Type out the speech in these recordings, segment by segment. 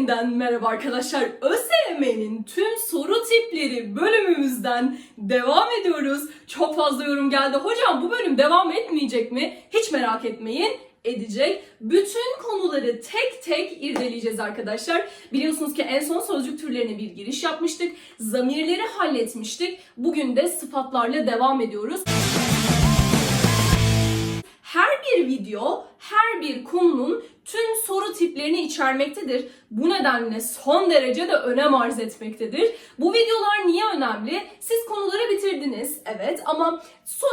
Yeniden merhaba arkadaşlar. ÖSYM'nin tüm soru tipleri bölümümüzden devam ediyoruz. Çok fazla yorum geldi. Hocam bu bölüm devam etmeyecek mi? Hiç merak etmeyin edecek. Bütün konuları tek tek irdeleyeceğiz arkadaşlar. Biliyorsunuz ki en son sözcük türlerine bir giriş yapmıştık. Zamirleri halletmiştik. Bugün de sıfatlarla devam ediyoruz. Her bir video, her bir konunun tüm soru tiplerini içermektedir. Bu nedenle son derece de önem arz etmektedir. Bu videolar niye önemli? Siz konuları bitirdiniz, evet ama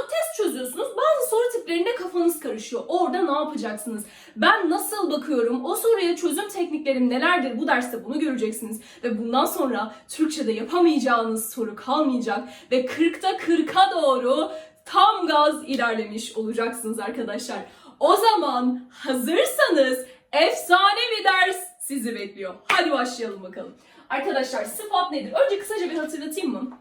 test çözüyorsunuz. Bazı soru tiplerinde kafanız karışıyor. Orada ne yapacaksınız? Ben nasıl bakıyorum? O soruya çözüm tekniklerim nelerdir? Bu derste bunu göreceksiniz. Ve bundan sonra Türkçe'de yapamayacağınız soru kalmayacak. Ve 40'ta 40'a doğru tam gaz ilerlemiş olacaksınız arkadaşlar. O zaman hazırsanız efsane bir ders sizi bekliyor. Hadi başlayalım bakalım. Arkadaşlar sıfat nedir? Önce kısaca bir hatırlatayım mı?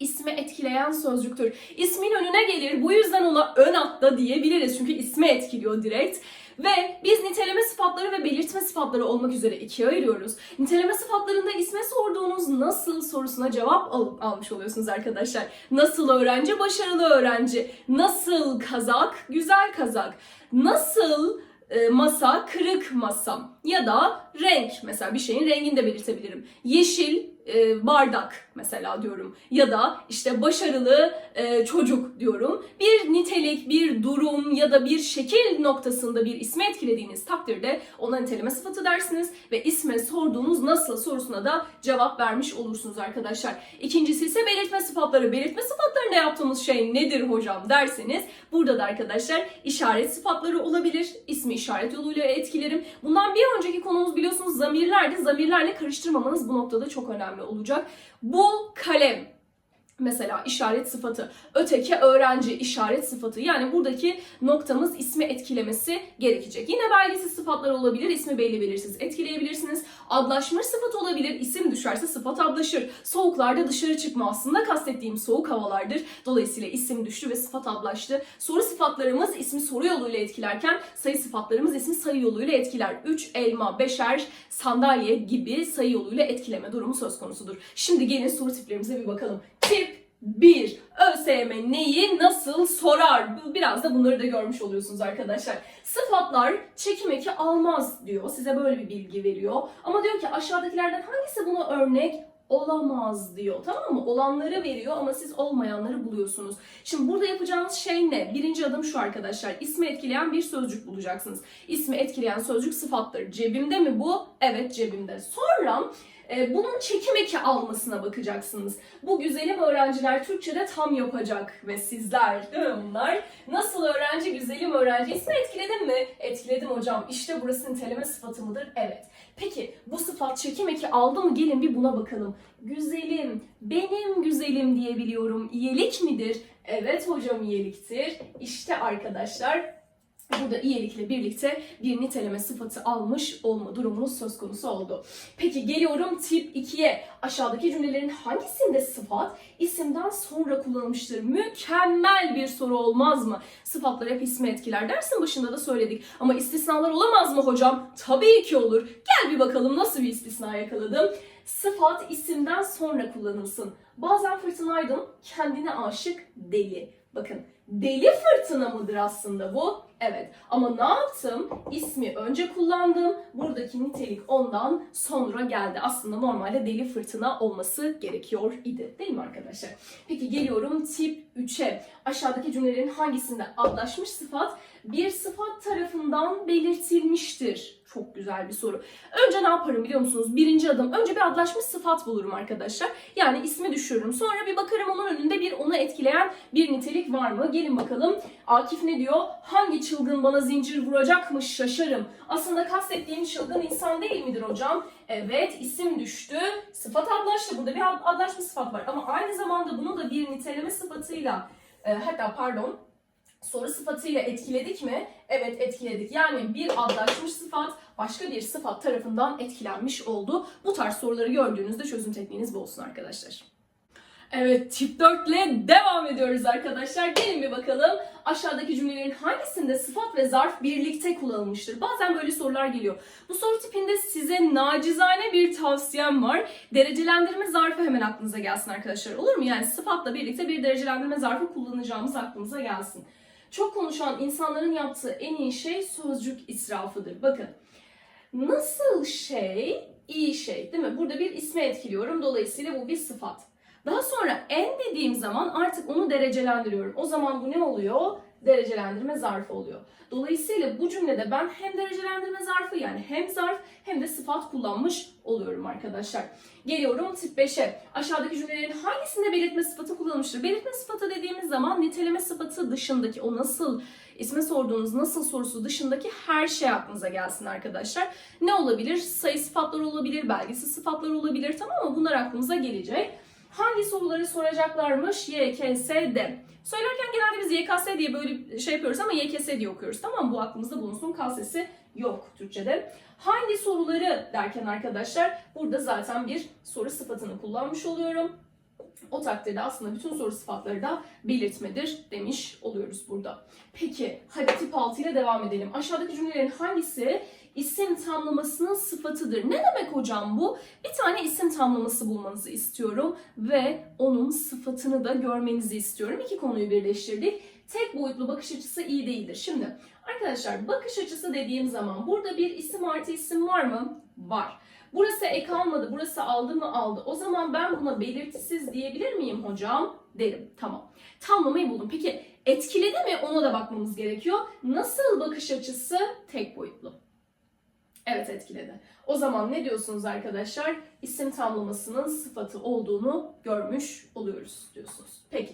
İsmi etkileyen sözcüktür. İsmin önüne gelir bu yüzden ona ön atta diyebiliriz. Çünkü ismi etkiliyor direkt. Ve biz niteleme sıfatları ve belirtme sıfatları olmak üzere ikiye ayırıyoruz. Niteleme sıfatlarında isme sorduğunuz nasıl sorusuna cevap al- almış oluyorsunuz arkadaşlar. Nasıl öğrenci? Başarılı öğrenci. Nasıl kazak? Güzel kazak. Nasıl e, masa? Kırık masa. Ya da renk. Mesela bir şeyin rengini de belirtebilirim. Yeşil e, bardak mesela diyorum. Ya da işte başarılı e, çocuk diyorum. Bir nitelik, bir durum ya da bir şekil noktasında bir ismi etkilediğiniz takdirde ona niteleme sıfatı dersiniz ve isme sorduğunuz nasıl sorusuna da cevap vermiş olursunuz arkadaşlar. İkincisi ise belirtme sıfatları. Belirtme sıfatlarında yaptığımız şey nedir hocam derseniz burada da arkadaşlar işaret sıfatları olabilir. İsmi işaret yoluyla etkilerim. Bundan bir önceki konumuz biliyorsunuz zamirlerdi. Zamirlerle karıştırmamanız bu noktada çok önemli olacak. Bu kalem Mesela işaret sıfatı, öteki öğrenci işaret sıfatı. Yani buradaki noktamız ismi etkilemesi gerekecek. Yine belgesiz sıfatlar olabilir, ismi belli belirsiz etkileyebilirsiniz. Adlaşmış sıfat olabilir, isim düşerse sıfat adlaşır. Soğuklarda dışarı çıkma aslında kastettiğim soğuk havalardır. Dolayısıyla isim düştü ve sıfat adlaştı. Soru sıfatlarımız ismi soru yoluyla etkilerken sayı sıfatlarımız ismi sayı yoluyla etkiler. 3 elma, beşer, sandalye gibi sayı yoluyla etkileme durumu söz konusudur. Şimdi gelin soru tiplerimize bir bakalım. Tip 1. ÖSYM neyi nasıl sorar? Biraz da bunları da görmüş oluyorsunuz arkadaşlar. Sıfatlar çekim eki almaz diyor. Size böyle bir bilgi veriyor. Ama diyor ki aşağıdakilerden hangisi buna örnek olamaz diyor. Tamam mı? Olanları veriyor ama siz olmayanları buluyorsunuz. Şimdi burada yapacağınız şey ne? Birinci adım şu arkadaşlar. İsmi etkileyen bir sözcük bulacaksınız. İsmi etkileyen sözcük sıfattır. Cebimde mi bu? Evet cebimde. Sonra e, bunun çekim eki almasına bakacaksınız. Bu güzelim öğrenciler Türkçe'de tam yapacak ve sizler değil mi bunlar? Nasıl öğrenci güzelim öğrenci ismi etkiledim mi? Etkiledim hocam. İşte burası niteleme sıfatı mıdır? Evet. Peki bu sıfat çekim eki aldı mı? Gelin bir buna bakalım. Güzelim, benim güzelim diyebiliyorum. İyelik midir? Evet hocam iyeliktir. İşte arkadaşlar Burada iyilikle birlikte bir niteleme sıfatı almış olma durumumuz söz konusu oldu. Peki geliyorum tip 2'ye. Aşağıdaki cümlelerin hangisinde sıfat isimden sonra kullanılmıştır? Mükemmel bir soru olmaz mı? Sıfatlar hep ismi etkiler. Dersin başında da söyledik. Ama istisnalar olamaz mı hocam? Tabii ki olur. Gel bir bakalım nasıl bir istisna yakaladım. Sıfat isimden sonra kullanılsın. Bazen Fırtına Aydın kendine aşık deli. Bakın deli fırtına mıdır aslında bu? Evet. Ama ne yaptım? İsmi önce kullandım. Buradaki nitelik ondan sonra geldi. Aslında normalde deli fırtına olması gerekiyor idi. Değil mi arkadaşlar? Peki geliyorum tip 3'e. Aşağıdaki cümlelerin hangisinde adlaşmış sıfat bir sıfat tarafından belirtilmiştir? Çok güzel bir soru. Önce ne yaparım biliyor musunuz? Birinci adım. Önce bir adlaşmış sıfat bulurum arkadaşlar. Yani ismi düşürürüm. Sonra bir bakarım onun önünde bir onu etkileyen bir nitelik var mı? Gelin bakalım. Akif ne diyor? Hangi çılgın bana zincir vuracakmış şaşarım. Aslında kastettiğim çılgın insan değil midir hocam? Evet isim düştü. Sıfat adlaştı. Burada bir ad- adlaşma sıfat var. Ama aynı zamanda bunu da bir niteleme sıfatıyla e, hatta pardon soru sıfatıyla etkiledik mi? Evet etkiledik. Yani bir adlaşmış sıfat başka bir sıfat tarafından etkilenmiş oldu. Bu tarz soruları gördüğünüzde çözüm tekniğiniz bu olsun arkadaşlar. Evet tip 4 ile devam ediyoruz arkadaşlar. Gelin bir bakalım aşağıdaki cümlelerin hangisinde sıfat ve zarf birlikte kullanılmıştır? Bazen böyle sorular geliyor. Bu soru tipinde size nacizane bir tavsiyem var. Derecelendirme zarfı hemen aklınıza gelsin arkadaşlar. Olur mu? Yani sıfatla birlikte bir derecelendirme zarfı kullanacağımız aklınıza gelsin. Çok konuşan insanların yaptığı en iyi şey sözcük israfıdır. Bakın nasıl şey iyi şey değil mi? Burada bir isme etkiliyorum. Dolayısıyla bu bir sıfat. Daha sonra en dediğim zaman artık onu derecelendiriyorum. O zaman bu ne oluyor? Derecelendirme zarfı oluyor. Dolayısıyla bu cümlede ben hem derecelendirme zarfı yani hem zarf hem de sıfat kullanmış oluyorum arkadaşlar. Geliyorum tip 5'e. Aşağıdaki cümlelerin hangisinde belirtme sıfatı kullanılmıştır? Belirtme sıfatı dediğimiz zaman niteleme sıfatı dışındaki o nasıl isme sorduğunuz nasıl sorusu dışındaki her şey aklınıza gelsin arkadaşlar. Ne olabilir? Sayı sıfatlar olabilir, belgesiz sıfatlar olabilir tamam mı? Bunlar aklımıza gelecek. Hangi soruları soracaklarmış? Y, K, S, D. Söylerken genelde biz YKS diye böyle şey yapıyoruz ama YKS diye okuyoruz. Tamam? Bu aklımızda bulunsun. K yok Türkçe'de. Hangi soruları derken arkadaşlar burada zaten bir soru sıfatını kullanmış oluyorum. O takdirde aslında bütün soru sıfatları da belirtmedir demiş oluyoruz burada. Peki hadi tip 6 ile devam edelim. Aşağıdaki cümlelerin hangisi isim tamlamasının sıfatıdır? Ne demek hocam bu? Bir tane isim tamlaması bulmanızı istiyorum ve onun sıfatını da görmenizi istiyorum. İki konuyu birleştirdik. Tek boyutlu bakış açısı iyi değildir. Şimdi arkadaşlar bakış açısı dediğim zaman burada bir isim artı isim var mı? Var. Burası ek almadı, burası aldı mı aldı. O zaman ben buna belirtisiz diyebilir miyim hocam? Derim. Tamam. Tamlamayı buldum. Peki etkiledi mi ona da bakmamız gerekiyor. Nasıl bakış açısı? Tek boyutlu. Evet etkiledi. O zaman ne diyorsunuz arkadaşlar? İsim tamlamasının sıfatı olduğunu görmüş oluyoruz diyorsunuz. Peki.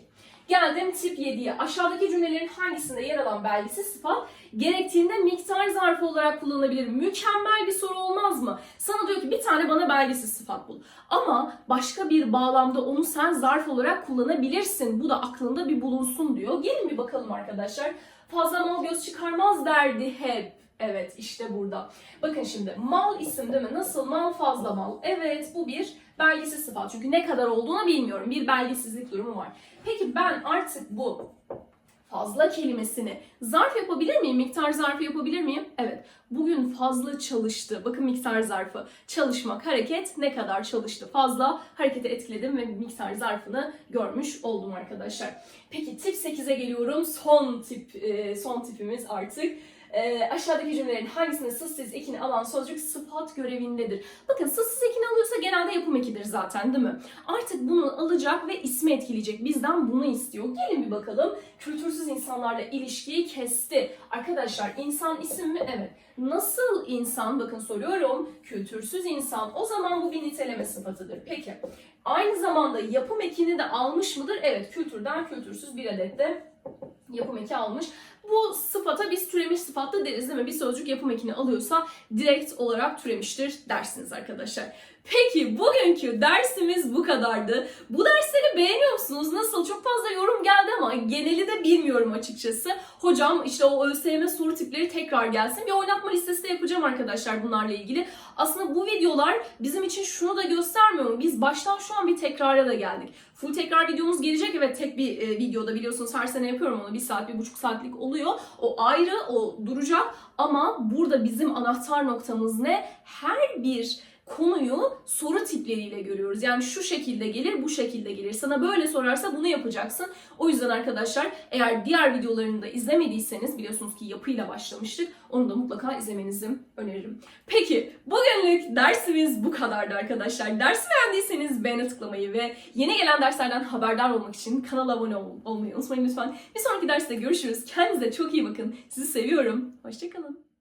Geldim tip 7'ye. Aşağıdaki cümlelerin hangisinde yer alan belgesiz sıfat gerektiğinde miktar zarfı olarak kullanılabilir? Mükemmel bir soru olmaz mı? Sana diyor ki bir tane bana belgesiz sıfat bul. Ama başka bir bağlamda onu sen zarf olarak kullanabilirsin. Bu da aklında bir bulunsun diyor. Gelin bir bakalım arkadaşlar. Fazla mal göz çıkarmaz derdi hep. Evet işte burada. Bakın şimdi mal isim değil mi? Nasıl mal fazla mal? Evet bu bir belgesiz sıfat. Çünkü ne kadar olduğunu bilmiyorum. Bir belgesizlik durumu var. Peki ben artık bu fazla kelimesini zarf yapabilir miyim? Miktar zarfı yapabilir miyim? Evet. Bugün fazla çalıştı. Bakın miktar zarfı. Çalışmak, hareket ne kadar çalıştı? Fazla hareketi etkiledim ve miktar zarfını görmüş oldum arkadaşlar. Peki tip 8'e geliyorum. Son tip e, son tipimiz artık. E, aşağıdaki cümlelerin hangisinde sızsız ekini alan sözcük sıfat görevindedir? Bakın sızsız ekini alıyorsa genelde yapım ekidir zaten değil mi? Artık bunu alacak ve ismi etkileyecek. Bizden bunu istiyor. Gelin bir bakalım. Kültürsüz insanlarla ilişkiyi kesti. Arkadaşlar insan isim mi? Evet. Nasıl insan? Bakın soruyorum. Kültürsüz insan. O zaman bu bir niteleme sıfatıdır. Peki. Aynı zamanda yapım ekini de almış mıdır? Evet. Kültürden kültürsüz bir adet de yapım eki almış. Bu sıfata biz türemiş sıfat da deriz değil mi? Bir sözcük yapım ekini alıyorsa direkt olarak türemiştir dersiniz arkadaşlar. Peki bugünkü dersimiz bu kadardı. Bu dersleri beğeniyor musunuz? Nasıl? Çok fazla yorum geneli de bilmiyorum açıkçası. Hocam işte o ÖSYM soru tipleri tekrar gelsin. Bir oynatma listesi de yapacağım arkadaşlar bunlarla ilgili. Aslında bu videolar bizim için şunu da göstermiyor mu? Biz baştan şu an bir tekrara da geldik. Full tekrar videomuz gelecek. Evet tek bir e, videoda biliyorsunuz her sene yapıyorum onu. Bir saat, bir buçuk saatlik oluyor. O ayrı, o duracak. Ama burada bizim anahtar noktamız ne? Her bir konuyu soru tipleriyle görüyoruz. Yani şu şekilde gelir, bu şekilde gelir. Sana böyle sorarsa bunu yapacaksın. O yüzden arkadaşlar eğer diğer videolarını da izlemediyseniz biliyorsunuz ki yapıyla başlamıştık. Onu da mutlaka izlemenizi öneririm. Peki bugünlük dersimiz bu kadardı arkadaşlar. Dersi beğendiyseniz beğene tıklamayı ve yeni gelen derslerden haberdar olmak için kanala abone ol- olmayı unutmayın lütfen. Bir sonraki derste görüşürüz. Kendinize çok iyi bakın. Sizi seviyorum. Hoşçakalın.